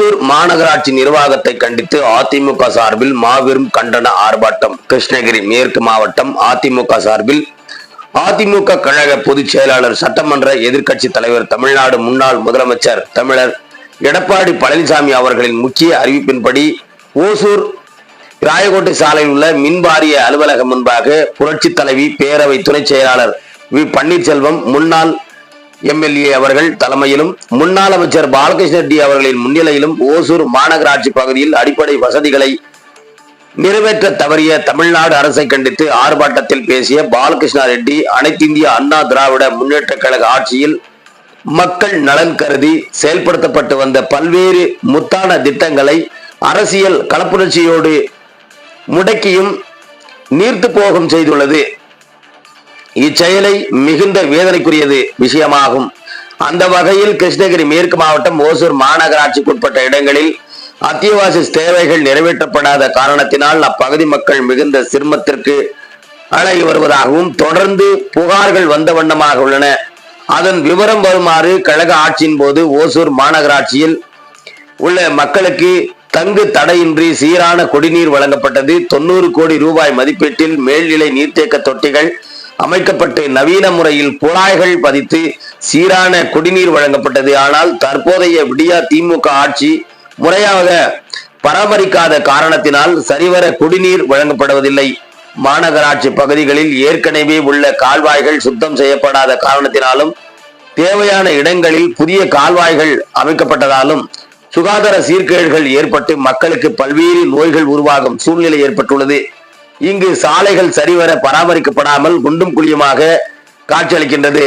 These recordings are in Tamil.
ஓசூர் மாநகராட்சி நிர்வாகத்தை கண்டித்து அதிமுக சார்பில் மாபெரும் கண்டன ஆர்ப்பாட்டம். கிருஷ்ணகிரி மேற்கு மாவட்டம் அதிமுக சார்பில் அதிமுக கழக பொதுச் செயலாளர் சட்டமன்ற எதிர்க்கட்சி தலைவர் தமிழ்நாடு முன்னாள் முதலமைச்சர் தமிழர் எடப்பாடி பழனிசாமி அவர்களின் முக்கிய அறிவிப்பின்படி ஓசூர் ராயக்கோட்டை சாலையில் உள்ள மின்வாரிய அலுவலகம் முன்பாக புரட்சி தலைவி பேரவை துணைச் செயலாளர் வி. பன்னீர்செல்வம் முன்னாள் எம்எல்ஏ அவர்கள் தலைமையிலும் முன்னாள் அமைச்சர் பாலகிருஷ்ண ரெட்டி அவர்களின் முன்னிலையிலும் ஓசூர் மாநகராட்சி பகுதியில் அடிப்படை வசதிகளை நிறைவேற்ற தவறிய தமிழ்நாடு அரசை கண்டித்து ஆர்ப்பாட்டத்தில் பேசிய பாலகிருஷ்ண ரெட்டி அனைத்திந்திய அண்ணா திராவிட முன்னேற்ற கழக ஆட்சியில் மக்கள் நலன் கருதி செயல்படுத்தப்பட்டு வந்த பல்வேறு முத்தான திட்டங்களை அரசியல் கலப்புணர்ச்சியோடு முடக்கியும் நீர்த்து போகும் செய்துள்ளது. இச்செயலை மிகுந்த வேதனைக்குரியது விஷயமாகும். அந்த வகையில் கிருஷ்ணகிரி மேற்கு மாவட்டம் ஓசூர் மாநகராட்சிக்குட்பட்ட இடங்களில் அத்தியாவசிய தேவைகள் நிறைவேற்றப்படாத காரணத்தினால் அப்பகுதி மக்கள் மிகுந்த சிரமத்திற்கு அழகி வருவதாகவும் தொடர்ந்து புகார்கள் வந்த வண்ணமாக உள்ளன. அதன் விவரம் வருமாறு கழக ஆட்சியின் போது ஓசூர் மாநகராட்சியில் உள்ள மக்களுக்கு தங்கு தடையின்றி சீரான குடிநீர் வழங்கப்பட்டது. தொண்ணூறு கோடி ரூபாய் மதிப்பீட்டில் மேல்நிலை நீர்த்தேக்க தொட்டிகள் அமைக்கப்பட்டு நவீன முறையில் குழாய்கள் பதித்து சீரான குடிநீர் வழங்கப்பட்டது. ஆனால் தற்போதைய விடியா திமுக ஆட்சி முறையாக பராமரிக்காத காரணத்தினால் சரிவர குடிநீர் வழங்கப்படுவதில்லை. மாநகராட்சி பகுதிகளில் ஏற்கனவே உள்ள கால்வாய்கள் சுத்தம் செய்யப்படாத காரணத்தினாலும் தேவையான இடங்களில் புதிய கால்வாய்கள் அமைக்கப்பட்டதாலும் சுகாதார சீர்கேடுகள் ஏற்பட்டு மக்களுக்கு பல்வேறு நோய்கள் உருவாகும் சூழ்நிலை ஏற்பட்டுள்ளது. இங்கு சாலைகள் சரிவர பராமரிக்கப்படாமல் குண்டும் குழியுமாக காட்சியளிக்கின்றது.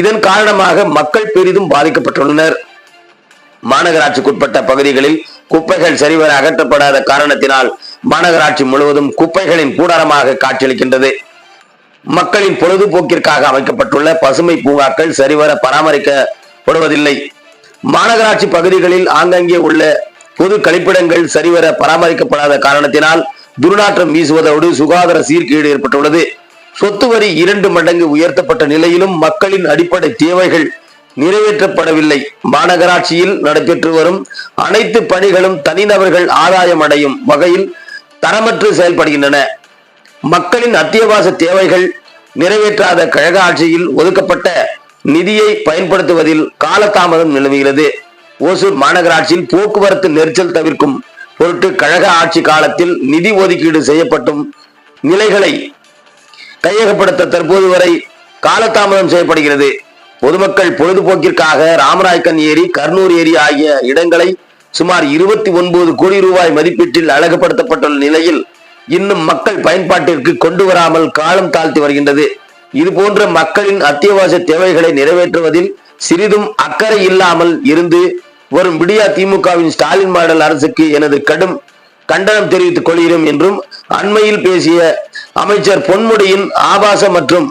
இதன் காரணமாக மக்கள் பெரிதும் பாதிக்கப்பட்டுள்ளனர். மாநகராட்சிக்குட்பட்ட பகுதிகளில் குப்பைகள் சரிவர அகற்றப்படாத காரணத்தினால் மாநகராட்சி முழுவதும் குப்பைகளின் கூடாரமாக காட்சியளிக்கின்றது. மக்களின் பொழுதுபோக்கிற்காக அமைக்கப்பட்டுள்ள பசுமை பூங்காக்கள் சரிவர பராமரிக்கப்படுவதில்லை. மாநகராட்சி பகுதிகளில் ஆங்காங்கே உள்ள பொது கழிப்பிடங்கள் சரிவர பராமரிக்கப்படாத காரணத்தினால் துர்நாற்றம் வீசுவதோடு சுகாதார சீர்கேடு ஏற்பட்டுள்ளது. சொத்து வரி இரண்டு மடங்கு உயர்த்தப்பட்ட நிலையிலும் மக்களின் அடிப்படை தேவைகள் நிறைவேற்றப்படவில்லை. மாநகராட்சியில் நடைபெற்று வரும் அனைத்து பணிகளும் தனிநபர்கள் ஆதாயம் அடையும் வகையில் தரமற்று செயல்படுகின்றன. மக்களின் அத்தியாவசிய தேவைகள் நிறைவேற்றாத கழக ஆட்சியில் ஒதுக்கப்பட்ட நிதியை பயன்படுத்துவதில் காலதாமதம் நிலவுகிறது. ஓசூர் மாநகராட்சியில் போக்குவரத்து நெரிசல் தவிர்க்கும் பொருட்டு கழக ஆட்சி காலத்தில் நிதி ஒதுக்கீடு செய்யப்பட்டும் நிலைகளை கையகப்படுத்த தற்போது வரை காலதாமதம் செய்யப்படுகிறது. பொதுமக்கள் பொழுதுபோக்கிற்காக ராமராய்க்கன் ஏரி கர்னூர் ஏரி ஆகிய இடங்களை சுமார் இருபத்தி ஒன்பது கோடி ரூபாய் மதிப்பீட்டில் அழகுபடுத்தப்பட்டுள்ள நிலையில் இன்னும் மக்கள் பயன்பாட்டிற்கு கொண்டு வராமல் காலம் தாழ்த்தி வருகின்றது. இது போன்ற மக்களின் அத்தியாவசிய தேவைகளை நிறைவேற்றுவதில் சிறிதும் அக்கறை இல்லாமல் இருந்து வரும் விடியா திமுகவின் ஸ்டாலின் மாடல் அரசுக்கு எனது கடும் கண்டனம் தெரிவித்துக் கொள்கிறோம் என்றும் அண்மையில் பேசிய அமைச்சர் பொன்முடியின் ஆபாச மற்றும்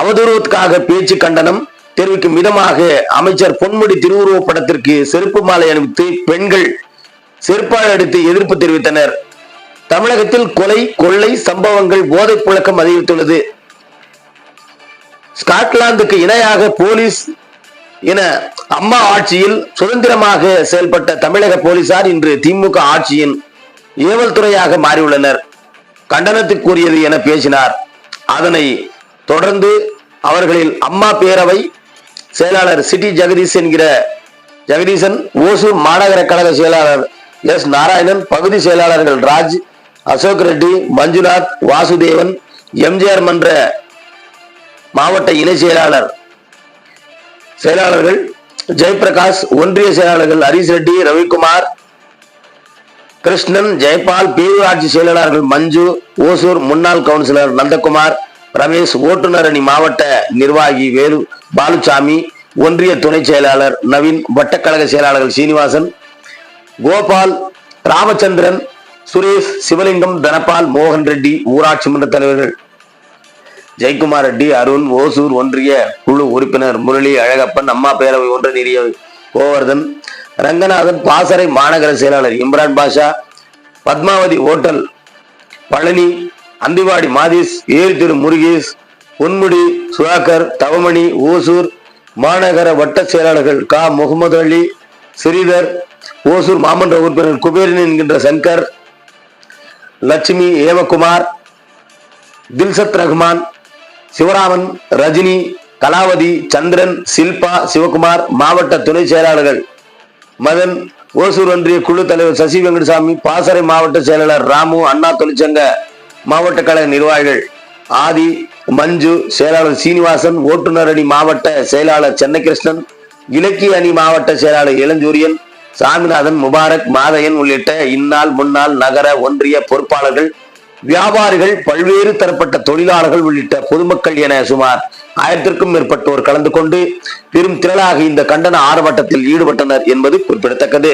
அவதூறுவதற்காக பேச்சு கண்டனம் தெரிவிக்கும் விதமாக அமைச்சர் பொன்முடி திருவுருவப் படத்திற்கு செருப்பு மாலை அணிவித்து பெண்கள் செருப்பால் அடித்து எதிர்ப்பு தெரிவித்தனர். தமிழகத்தில் கொலை கொள்ளை சம்பவங்கள் போதைப் புழக்கம் அதிகரித்துள்ளது. ஸ்காட்லாந்துக்கு இணையாக போலீஸ் என அம்மா ஆட்சியில் சுதந்திரமாக செயல்பட்ட தமிழக போலீசார் இன்று திமுக ஆட்சியின் ஏவல் துறையாக மாறியுள்ளனர். கண்டனத்துக்குரியது என பேசினார். அதனை தொடர்ந்து அவர்களில் அம்மா பேரவை செயலாளர் சிட்டி ஜெகதீஷ் என்கிற ஜெகதீசன் ஓசூர் மாநகர கழக செயலாளர் எஸ் நாராயணன் பகுதி செயலாளர்கள் ராஜ் அசோக் ரெட்டி மஞ்சுநாத் வாசுதேவன் எம்ஜிஆர் மன்ற மாவட்ட இணை செயலாளர் செயலாளர்கள் ஜெயபிரகாஷ் ஒன்றிய செயலாளர்கள் ஹரிஷ் ரெட்டி ரவிக்குமார் கிருஷ்ணன் ஜெயபால் பேரூராட்சி செயலாளர்கள் மஞ்சு ஓசூர் முன்னாள் கவுன்சிலர் நந்தகுமார் ரமேஷ் ஓட்டுநர் அணி மாவட்ட நிர்வாகி வேலு பாலுசாமி ஒன்றிய துணை செயலாளர் நவீன் வட்டக்கழக செயலாளர்கள் சீனிவாசன் கோபால் ராமச்சந்திரன் சுரேஷ் சிவலிங்கம் தனபால் மோகன் ரெட்டி ஊராட்சி மன்ற தலைவர்கள். ஜெயக்குமார் ரெட்டி அருண் ஓசூர் ஒன்றிய குழு உறுப்பினர் முரளி அழகப்பன் அம்மா பேரவை ஒன்று நிதிய கோவர்தன் ரங்கநாதன் பாசறை மாநகர செயலாளர் இம்ரான் பாஷா பத்மாவதி ஓட்டல் பழனி அந்திவாடி மாதீஸ் ஏரி திரு முருகேஷ் பொன்முடி சுதாகர் தவமணி ஓசூர் மாநகர வட்ட செயலாளர்கள் கா. முகமது அலி ஸ்ரீதர் ஓசூர் மாமன்ற உறுப்பினர் குபேரன் என்கின்ற சங்கர் லட்சுமி ஏவகுமார் தில்சத் ரஹ்மான் சிவராமன் ரஜினி கலாவதி சந்திரன் சில்பா சிவகுமார் மாவட்ட துணை செயலாளர்கள். மதன் ஓசூர் ஒன்றிய குழு தலைவர் சசி வெங்கடசாமி பாசறை மாவட்ட செயலாளர் ராமு அண்ணா தொழிற்சங்க மாவட்ட கழக நிர்வாகிகள். ஆதி மஞ்சு செயலாளர் சீனிவாசன் ஓட்டுநர் அணி மாவட்ட செயலாளர் சென்னகிருஷ்ணன் இலக்கிய அணி மாவட்ட செயலாளர் இளஞ்சூரியன் சாமிநாதன் முபாரக் மாதையன் உள்ளிட்ட இந்நாள் முன்னாள் நகர ஒன்றிய பொறுப்பாளர்கள் வியாபாரிகள் பல்வேறு தரப்பட்ட தொழிலாளர்கள் உள்ளிட்ட பொதுமக்கள் என சுமார் ஆயிரத்திற்கும் மேற்பட்டோர் கலந்து கொண்டு பெரும் திரளாக இந்த கண்டன ஆர்ப்பாட்டத்தில் ஈடுபட்டனர் என்பது குறிப்பிடத்தக்கது.